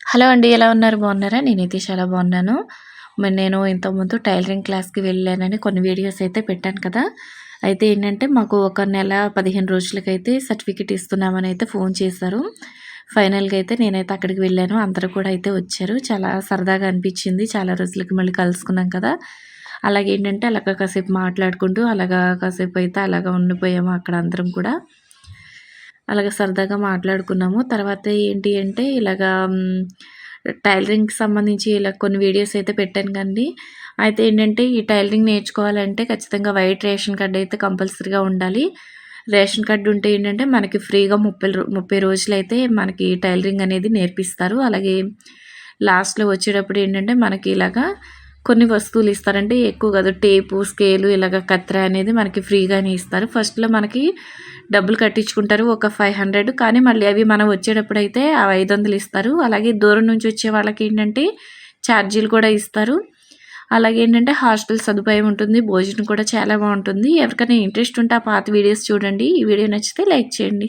Hello అండి ఎలా ఉన్నారు? బాగున్నారా? నేనైతే చాలా బాగున్నాను. మరి నేను ఇంతకుముందు టైలరింగ్ క్లాస్కి వెళ్ళానని కొన్ని వీడియోస్ అయితే పెట్టాను కదా. అయితే ఏంటంటే మాకు ఒక నెల పదిహేను రోజులకైతే సర్టిఫికెట్ ఇస్తున్నామని అయితే ఫోన్ చేశారు. ఫైనల్గా అయితే నేనైతే అక్కడికి వెళ్ళాను. అందరూ కూడా అయితే వచ్చారు. చాలా సరదాగా అనిపించింది. చాలా రోజులకి మళ్ళీ కలుసుకున్నాం కదా. అలాగే ఏంటంటే అలాగ కాసేపు మాట్లాడుకుంటూ అలాగా కాసేపు అయితే అలాగా ఉండిపోయాము అక్కడ అందరం కూడా. అలాగ సరదాగా మాట్లాడుకున్నాము. తర్వాత ఏంటి అంటే ఇలాగా టైలరింగ్కి సంబంధించి ఇలా కొన్ని వీడియోస్ అయితే పెట్టాను కానీ అయితే ఏంటంటే ఈ టైలరింగ్ నేర్చుకోవాలంటే ఖచ్చితంగా వైట్ రేషన్ కార్డ్ అయితే కంపల్సరీగా ఉండాలి. రేషన్ కార్డు ఉంటే ఏంటంటే మనకి ఫ్రీగా ముప్పై ముప్పై రోజులు అయితే మనకి టైలరింగ్ అనేది నేర్పిస్తారు. అలాగే లాస్ట్లో వచ్చేటప్పుడు ఏంటంటే మనకి ఇలాగా కొన్ని వస్తువులు ఇస్తారంటే ఎక్కువ కాదు. టేపు స్కేలు ఇలాగ కత్తెర అనేది మనకి ఫ్రీగానే ఇస్తారు. ఫస్ట్లో మనకి డబ్బులు కట్టించుకుంటారు ఒక ఫైవ్ హండ్రెడ్. కానీ మళ్ళీ అవి మనం వచ్చేటప్పుడు అయితే ఐదు వందలు ఇస్తారు. అలాగే దూరం నుంచి వచ్చే వాళ్ళకి ఏంటంటే ఛార్జీలు కూడా ఇస్తారు. అలాగే ఏంటంటే హాస్టల్ సదుపాయం ఉంటుంది. భోజనం కూడా చాలా బాగుంటుంది. ఎవరికైనా ఇంట్రెస్ట్ ఉంటే ఆ పాత వీడియోస్ చూడండి. ఈ వీడియో నచ్చితే లైక్ చేయండి.